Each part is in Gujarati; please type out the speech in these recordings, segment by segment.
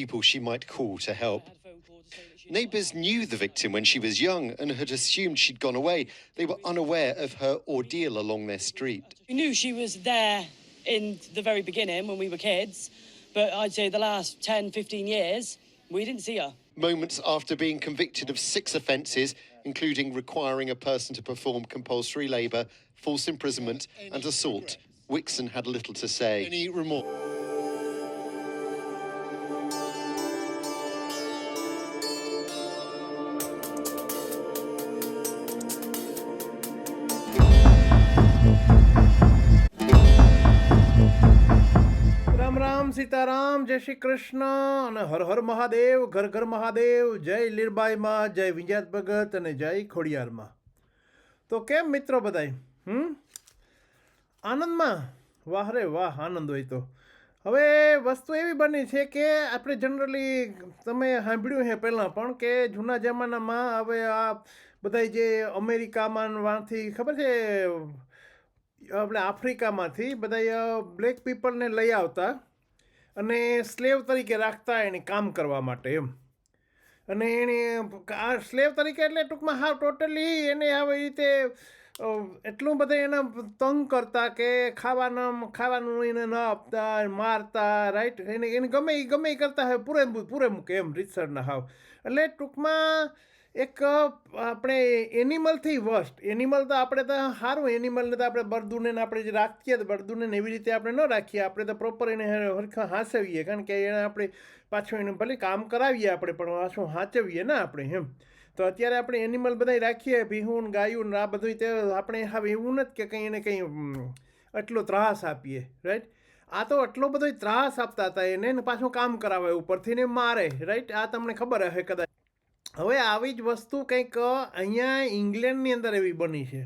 people she might call to help. Neighbours knew the victim when she was young and had assumed she'd gone away. They were unaware of her ordeal along their street. We knew she was there in the very beginning when we were kids, but I'd say the last 10, 15 years, we didn't see her. Moments after being convicted of six offences, including requiring a person to perform compulsory labour, false imprisonment, and assault, Wixon had little to say. Any remorse? Sitaram, જય શ્રી કૃષ્ણ અને હર હર મહાદેવ, ઘર ઘર મહાદેવ, જય લીરબાઈમાં જય વિંજાત ભગત અને જય ખોડિયારમાં તો કેમ મિત્રો બધાય? હમ? આનંદમાં? વાહ રે વાહ, આનંદ હોય તો. હવે વસ્તુ એવી બની છે કે આપણે જનરલી તમે સાંભળ્યું છે પહેલાં પણ કે જૂના જમાનામાં હવે આ બધા જે અમેરિકામાં વાંથી, ખબર છે? આપણે આફ્રિકામાંથી બધા બ્લેક પીપલને લઈ આવતા. અને સ્લેવ તરીકે રાખતા એને કામ કરવા માટે એમ. અને એણે સ્લેવ તરીકે એટલે ટૂંકમાં હા ટોટલી એને આવી રીતે એટલું બધે એને તંગ કરતા કે ખાવાના ખાવાનું એને ન આપતા મારતા રાઈટ એને એને ગમે એ ગમે એ કરતા હવે પૂરે પૂરે મૂકે એમ રીતસરના હાવ. એટલે ટૂંકમાં એક આપણે એનિમલથી વર્સ્ટ એનિમલ તો આપણે તો સારું એનિમલને તો આપણે બરદુને આપણે જે રાખીએ તો બરદુને એવી રીતે આપણે ન રાખીએ. આપણે તો પ્રોપર એને હરખા હાંસવીએ. કારણ કે એને આપણે પાછું એને ભલે કામ કરાવીએ આપણે, પણ પાછું હાંચવીએ ને આપણે એમ. તો અત્યારે આપણે એનિમલ બધા રાખીએ ભીહું ગાયું આ બધું તે આપણે હવે એવું નથી કે કંઈ એને કંઈ આટલો ત્રાસ આપીએ રાઈટ આ તો આટલો બધો ત્રાસ આપતા હતા એને પાછું કામ કરાવે ઉપરથી ને મારે રાઈટ આ તમને ખબર હશે કદાચ. હવે આવી જ વસ્તુ કંઈક અહીંયા ઇંગ્લેન્ડની અંદર એવી બની છે.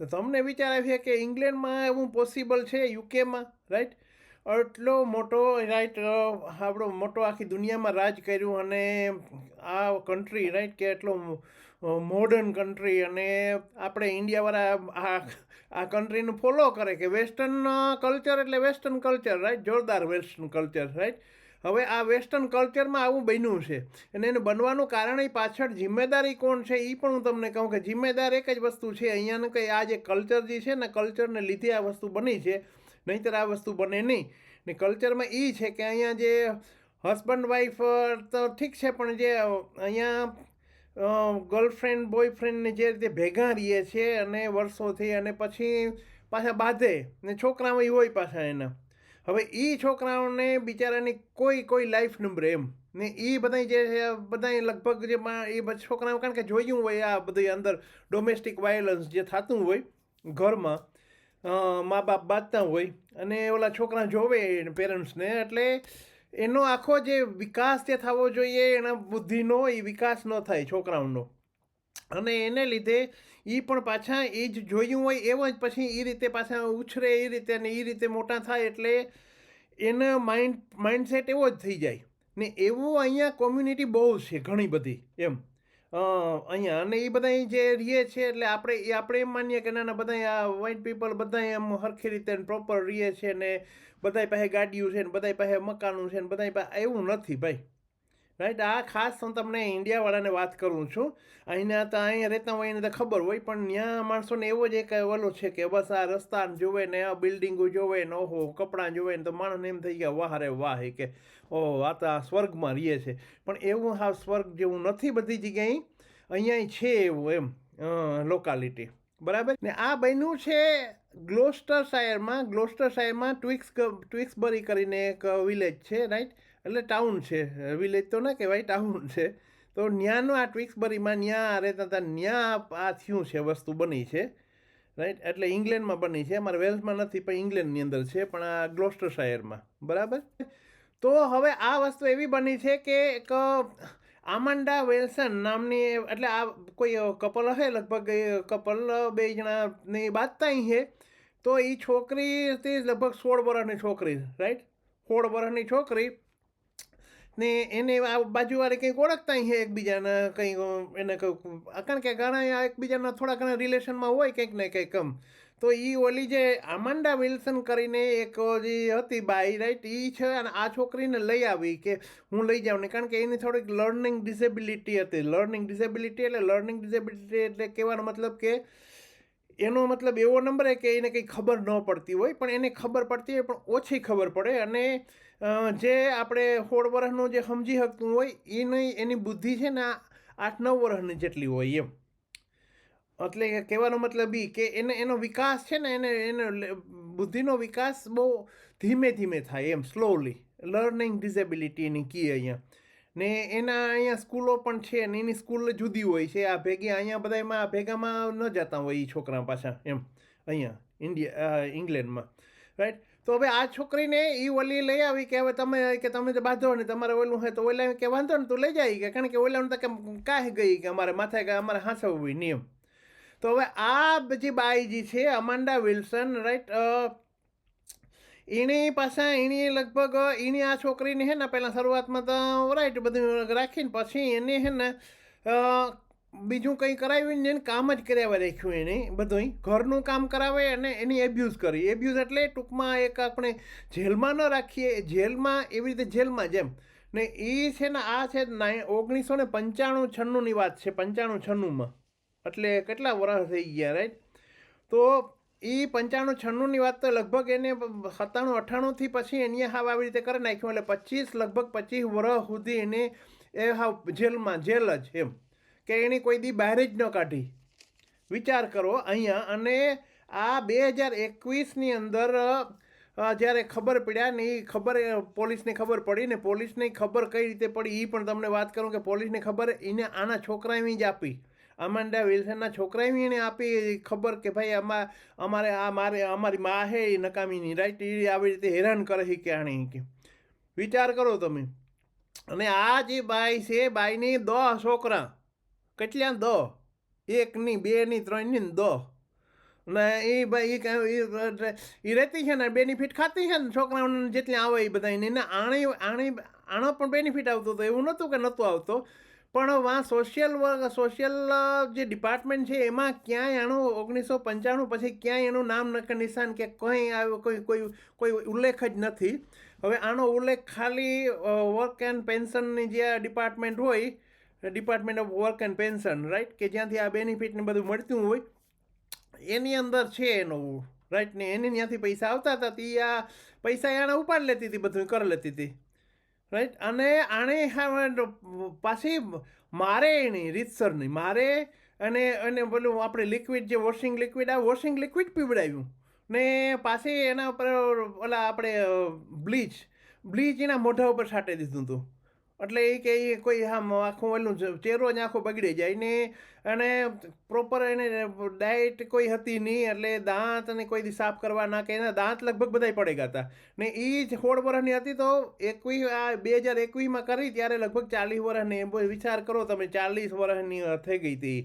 તો તમને વિચાર આવે કે ઇંગ્લેન્ડમાં એવું પોસિબલ છે યુકેમાં રાઈટ એટલો મોટો રાઈટ આપણો મોટો આખી દુનિયામાં રાજ કર્યું અને આ કન્ટ્રી રાઈટ કે એટલો મોડર્ન કન્ટ્રી અને આપણે ઇન્ડિયાવાળા આ આ કન્ટ્રીનું ફોલો કરે કે વેસ્ટર્ન કલ્ચર એટલે વેસ્ટર્ન કલ્ચર રાઈટ જોરદાર વેસ્ટર્ન કલ્ચર રાઈટ હવે આ વેસ્ટર્ન કલ્ચરમાં આવું બન્યું છે. અને એને બનવાનું કારણ એ પાછળ જિમ્મેદારી કોણ છે એ પણ હું તમને કહું કે જિમ્મેદાર એક જ વસ્તુ છે. અહીંયાનું કંઈ આ જે કલ્ચર જે છે ને કલ્ચરને લીધે આ વસ્તુ બની છે. નહીંતર આ વસ્તુ બને નહીં. ને કલ્ચરમાં એ છે કે અહીંયા જે હસબન્ડ વાઈફ તો ઠીક છે, પણ જે અહીંયા ગર્લફ્રેન્ડ, બોયફ્રેન્ડને જે રીતે ભેગા રહીએ છે અને વર્ષોથી અને પછી પાછા બાંધે ને છોકરામાં હોય પાછા એના. હવે એ છોકરાઓને બિચારાની કોઈ કોઈ લાઈફ નંબર એમ. ને એ બધા જે છે બધા લગભગ જે એ છોકરાઓ કારણ કે જોયું હોય આ બધી અંદર ડોમેસ્ટિક વાયોલન્સ જે થતું હોય ઘરમાં મા બાપ બાંધતા હોય અને ઓલા છોકરા જોવે પેરેન્ટ્સને એટલે એનો આખો જે વિકાસ જે થવો જોઈએ, એના બુદ્ધિનો એ વિકાસ ન થાય છોકરાઓનો. અને એને લીધે એ પણ પાછા એ જ જોયું હોય એવા જ પછી એ રીતે પાછા ઉછરે એ રીતે અને એ રીતે મોટા થાય એટલે એના માઇન્ડ માઇન્ડસેટ એવો જ થઈ જાય. ને એવું અહીંયા કોમ્યુનિટી બહુ છે ઘણી બધી એમ. અહીંયા અને એ બધા જે રીએ છે એટલે આપણે એ આપણે એમ માનીએ કે ના ના બધા આ વ્હાઇટ પીપલ બધા એમ સરખી રીતે પ્રોપર રીએ છે ને બધા પાસે ગાડીઓ છે ને બધા પાસે મકાનો છે ને બધા પાસે, એવું નથી ભાઈ. રાઈટ આ ખાસ હું તમને ઇન્ડિયાવાળાને વાત કરું છું. અહીંના તો અહીંયા રહેતા હોય એને તો ખબર હોય, પણ ત્યાં માણસોને એવો જ એક ઓલો છે કે બસ આ રસ્તા જોવે ને આ બિલ્ડિંગો જોવે ને ઓહો કપડાં જોવે ને તો માણસને એમ થઈ ગયા, વાહ રે વાહ કે ઓહો આ તો આ સ્વર્ગમાં રહીએ છે. પણ એવું હા સ્વર્ગ જેવું નથી બધી જગ્યાએ. અહીંયા છે એવું એમ લોકાલિટી બરાબર? ને આ બન્યું છે ગ્લોસ્ટર શાયરમાં ગ્લોસ્ટર શાયરમાં ટ્વિક્સ ટ્વિક્સબરી કરીને એક વિલેજ છે રાઈટ એટલે ટાઉન છે. વિલેજ તો ના કહેવાય ટાઉન છે. તો ન્યાનો આ ટ્વિક્સબરીમાં ન્યા રહેતા હતા ન્યા આ થયું છે, વસ્તુ બની છે. રાઈટ એટલે ઇંગ્લેન્ડમાં બની છે. અમારે વેલ્સમાં નથી, પણ ઇંગ્લેન્ડની અંદર છે, પણ આ ગ્લોસ્ટર શાયરમાં બરાબર? તો હવે આ વસ્તુ એવી બની છે કે એક, આમાંડા વેલ્સન નામની એટલે આ કોઈ કપલ હશે, લગભગ કપલ બે જણાની બાતતા છે તો એ છોકરી લગભગ સોળ વર્ષની છોકરી રાઈટ સોળ વર્ષની છોકરી ને એને આ બાજુવાળી કંઈક ઓળખતા છે એકબીજાને કંઈક એને કારણ કે ઘણા એકબીજાના થોડા ઘણા રિલેશનમાં હોય કંઈક ને કંઈક કમ તો એ ઓલી જે આમાંડા વિલ્સન કરીને એક જે હતી બાઈ રાઈટ એ છે અને આ છોકરીને લઈ આવી કે હું લઈ જાઉં ને. કારણ કે એની થોડીક લર્નિંગ ડિસેબિલિટી હતી. લર્નિંગ ડિસેબિલિટી એટલે લર્નિંગ ડિસેબિલિટી એટલે કહેવાનો મતલબ કે એનો મતલબ એવો નંબર કે એને કંઈ ખબર ન પડતી હોય, પણ એને ખબર પડતી હોય, પણ ઓછી ખબર પડે. અને જે આપણે સોળ વર્ષનું જે સમજી શકતું હોય એની એની બુદ્ધિ છે ને આઠ નવ વર્ષની જેટલી હોય એમ. એટલે કહેવાનો મતલબ એ કે એને, એનો વિકાસ છે ને એને, એનો બુદ્ધિનો વિકાસ બહુ ધીમે ધીમે થાય એમ સ્લોલી લર્નિંગ ડિસેબિલિટીની કી અહીંયા. ને એના અહીંયા સ્કૂલો પણ છે ને એની સ્કૂલ જુદી હોય છે. આ ભેગી અહીંયા બધા એમાં ભેગામાં ન જતા હોય એ છોકરા પાછા એમ, અહીંયા, ઇન્ડિયા ઇંગ્લેન્ડમાં. રાઈટ તો હવે આ છોકરીને એ ઓલી લઈ આવી કે હવે તમે, કે તમે તો બાંધો ને તમારે ઓલું હોય તો ઓલા કે વાંધો ને તું લઈ જાય કે, કારણ કે ઓલાનું તો કે કાંઈ ગઈ કે અમારે માથે કે અમારે હાંસવવી નિયમ તો હવે આ બધી બાઈ જે છે અમાંડા વિલ્સન રાઈટ એની પાસે એની લગભગ એની આ છોકરીને હે ને પહેલાં શરૂઆતમાં તો રાઈટ બધું રાખીને પછી એને હે ને બીજું કંઈ કરાવ્યું ને એને કામ જ કરાવવા રાખ્યું એને બધું ઘરનું કામ કરાવે અને એની એબ્યુઝ કરી. એબ્યુઝ એટલે ટૂંકમાં એક આપણે જેલમાં ન રાખીએ, જેલમાં એવી રીતે જેલમાં જેમ. ને એ છે ને આ છે ઓગણીસો ને પંચાણું છન્નુંની વાત છે, પંચાણું છન્નુંમાં. એટલે કેટલા વર્ષ થઈ ગયા રાઈટ તો એ પંચાણું છન્નુંની વાત તો લગભગ એને સત્તાણું અઠ્ઠાણુંથી પછી એને હાવ આવી રીતે કરી નાખ્યું, એટલે પચીસ, લગભગ પચીસ વર્ષ સુધી એને એ હાવ જેલમાં, જેલ જ એમ. કે એની કોઈ દી બહાર જ ન કાઢી. વિચાર કરો અહીંયા, અને આ બે હજાર એકવીસની અંદર જ્યારે ખબર પડ્યા ને એ ખબર પોલીસને ખબર પડી ને પોલીસને ખબર કઈ રીતે પડી એ પણ તમને વાત કરું કે પોલીસને ખબર, એને આના છોકરાએ જ આપી. અમાંડા વિલ્સનના છોકરાએ એને આપી ખબર કે ભાઈ અમા અમારે આ મારે અમારી મા હે એ નકામીની. રાઈટ એ આવી રીતે હેરાન કરે છે કે આણે કે. વિચાર કરો તમે. અને આ જે બાઈ છે, બાઈની દો છોકરા. કેટલા દો એકની, બેની, ત્રણની ની ને એ ભાઈ એ રહેતી છે ને બેનિફિટ ખાતી છે ને છોકરાઓને જેટલી આવે એ બધા એને આણે આણે, આણો પણ બેનિફિટ આવતો હતો એવું નહોતું કે નહોતું આવતો. પણ વાં સોશિયલ વર્ક સોશિયલ જે ડિપાર્ટમેન્ટ છે, એમાં ક્યાંય આનું ઓગણીસો પંચાણું પછી ક્યાંય એનું નામ નક નિશાન કે કંઈ આવ્યો, કોઈ કોઈ કોઈ ઉલ્લેખ જ નથી. હવે આનો ઉલ્લેખ ખાલી વર્ક એન્ડ પેન્શનની જે ડિપાર્ટમેન્ટ હોય department of work and pension right કે જ્યાંથી આ બેનિફિટને બધું મળતું હોય, એની અંદર છે એનું રાઈટ ને એની ત્યાંથી પૈસા આવતા હતા, તે આ પૈસા એણે ઉપાડ લેતી હતી, બધું કરી લેતી હતી. રાઈટ અને આણે પાછી મારે એની, રીતસરની, મારે અને અને પેલું આપણે લિક્વિડ જે વોશિંગ લિક્વિડ આ વોશિંગ લિક્વિડ પીવડાવ્યું. ને પાછી એના ઉપર ઓલા આપણે બ્લીચ બ્લીચ એના મોઢા ઉપર છાંટી દીધું હતું એટલે એ કે એ કોઈ આમ આખું ઓલું ચહેરો જ આખો બગડી જાય ને અને પ્રોપર એને ડાયટ કોઈ હતી નહીં એટલે દાંત અને કોઈ સાફ કરવા ના કે એના દાંત લગભગ બધાય પડી ગયા હતા ને એ જ સોળ વર્ષની હતી તો એકવીસ આ બે હજાર એકવીસમાં કરી ત્યારે લગભગ ચાલીસ વર્ષની એમ વિચાર કરો તમે, ચાલીસ વર્ષની થઈ ગઈ હતી.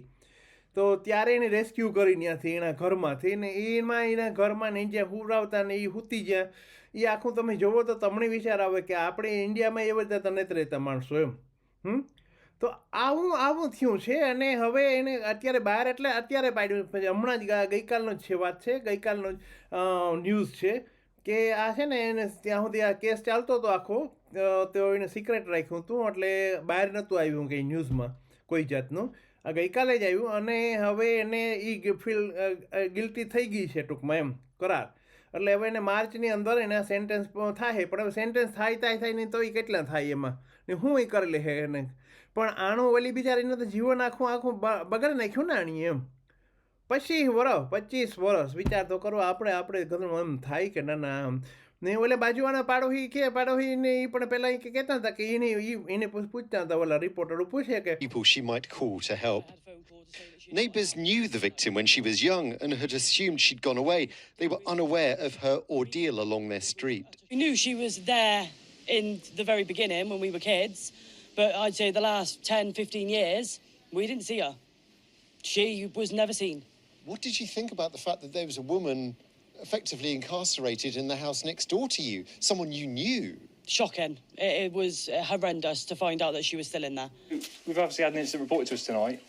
તો ત્યારે એને રેસ્ક્યુ કરી ત્યાંથી એના ઘરમાંથી ને એમાં એના ઘરમાં ને જ્યાં હુરાવતા ને એ હૂતી જ્યાં એ આખું તમે જોવો તો તમને વિચાર આવે કે આપણે ઇન્ડિયામાં એવી રીતે તને રહેતા માણસો એમ. હમ? તો આવું આવું થયું છે અને હવે એને અત્યારે બહાર એટલે અત્યારે પાડ્યું. પછી હમણાં જ ગઈકાલનો જ છે વાત છે, ગઈકાલનો જ ન્યૂઝ છે કે આ છે ને એને ત્યાં સુધી આ કેસ ચાલતો હતો આખો. તો એને સિક્રેટ રાખ્યું હતું એટલે બહાર નહોતું આવ્યું કંઈ ન્યૂઝમાં કોઈ જાતનું. આ ગઈકાલે જ આવ્યું અને હવે એને એ ફીલ ગિલ્ટી થઈ ગઈ છે ટૂંકમાં એમ, કરાર. એટલે હવે એને માર્ચની અંદર એને સેન્ટેન્સ થાય. પણ હવે સેન્ટેન્સ થાય થાય થાય નહીં તો એ કેટલા થાય એમાં? ને હું એ કરી લે એને. પણ આણું ઓલી બિચારીને તો જીવન આખું આખું બગડી નાખ્યું ને આણી એમ. પચીસ વર્ષ પચીસ વર્ષ વિચાર તો કરો, આપણે આપણે ઘણું એમ થાય કે ના ના, આમ ને ઓલે બાજુવાળા પાડોશી કે પાડોશી ને એ પણ પહેલાં કે કહેતા હતા કે એને ઈ- એને પૂછ- પૂછતા હતા ઓલા રિપોર્ટરો પૂછે કે People she might call to help. had a phone call to say that she Neighbours knew the victim when she was young and had assumed she'd gone away. They were unaware of her ordeal along their street. We knew she was there in the very beginning when we were kids, but I'd say the last 10, 15 years, we didn't see her. She was never seen. What did you think about the fact that there was a woman effectively incarcerated in the house next door to you? Someone you knew? Shocking. It, it was uh, horrendous to find out that she was still in there. We've obviously had an incident reported to us tonight.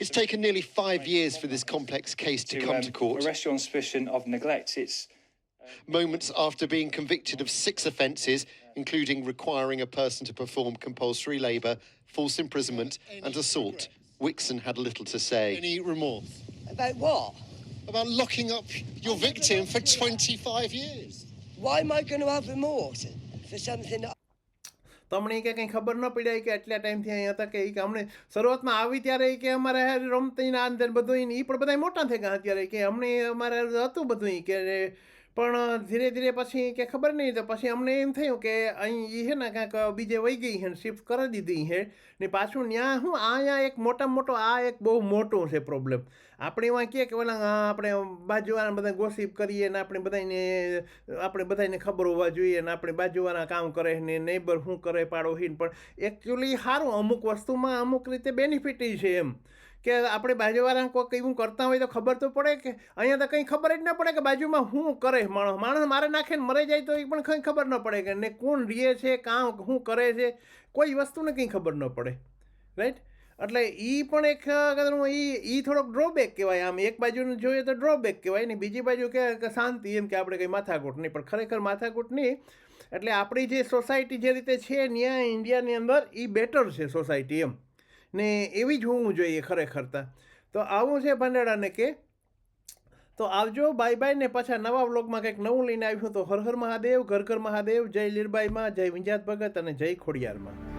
It's taken nearly five years for this complex case to come um, to court. arrest you on suspicion of neglect. It's Moments after being convicted of six offences, including requiring a person to perform compulsory labour, false imprisonment, and assault, Wixon had little to say. Any remorse About what? About locking up your victim for 25 years? Why am I going to have remorse for something that તમને કે કંઈ ખબર ન પડી કે આટલા ટાઈમથી અહીંયા હતા કે એ કે અમને શરૂઆતમાં આવી ત્યારે કે અમારે રમતી ના અંદર બધું એ પણ બધા મોટા થઈ ગયા અત્યારે કે અમને અમારે હતું બધું કે પણ ધીરે ધીરે પછી કે ખબર નહીં તો પછી અમને એમ થયું કે અહીં એ છે ને કાંઈક બીજે વહી ગઈ છે શિફ્ટ કરી દીધી છે ને પાછું ત્યાં હું અહીંયા એક મોટામાં મોટો આ એક બહુ મોટો છે પ્રોબ્લેમ આપણે એમાં કહે કે ઓલા આપણે બાજુવાળા બધા ગોસીપ કરીએ ને આપણે બધાને આપણે બધાને ખબર હોવા જોઈએ ને આપણે બાજુવાળા કામ કરે ને નેબર શું કરે પાડોશીને પણ એકચ્યુઅલી સારું અમુક વસ્તુમાં અમુક રીતે બેનિફિટ છે એમ. કે આપણે બાજુવાળા કોઈ એવું કરતા હોય તો ખબર તો પડે કે અહીંયા તો કંઈ ખબર જ ન પડે કે બાજુમાં શું કરે માણસ. માણસ મારે નાખીને મરી જાય તો એ પણ કંઈ ખબર ન પડે કે ને કોણ રીએ છે, કાં શું કરે છે, કોઈ વસ્તુને કંઈ ખબર ન પડે. રાઈટ એટલે એ પણ એક એ એ થોડોક ડ્રોબેક કહેવાય. આમ એક બાજુનું જોઈએ તો ડ્રોબેક કહેવાય ને બીજી બાજુ કે શાંતિ એમ કે આપણે કંઈ માથાકૂટ નહીં. પણ ખરેખર માથાકૂટ નહીં. એટલે આપણી જે સોસાયટી જે રીતે છે ત્યાં ઇન્ડિયાની અંદર એ બેટર છે સોસાયટી એમ. ને એવી જ હોવું જોઈએ ખરેખરતા તો. આવું છે ભંડારાને કે, તો આવજો બાય બાય ને પાછા નવા વ્લોગમાં કંઈક નવું લઈને આવ્યું તો હર હર મહાદેવ, ઘર ઘર મહાદેવ, જય લીરબાઈમાં, જય વિંજાત ભગત અને જય ખોડિયારમાં.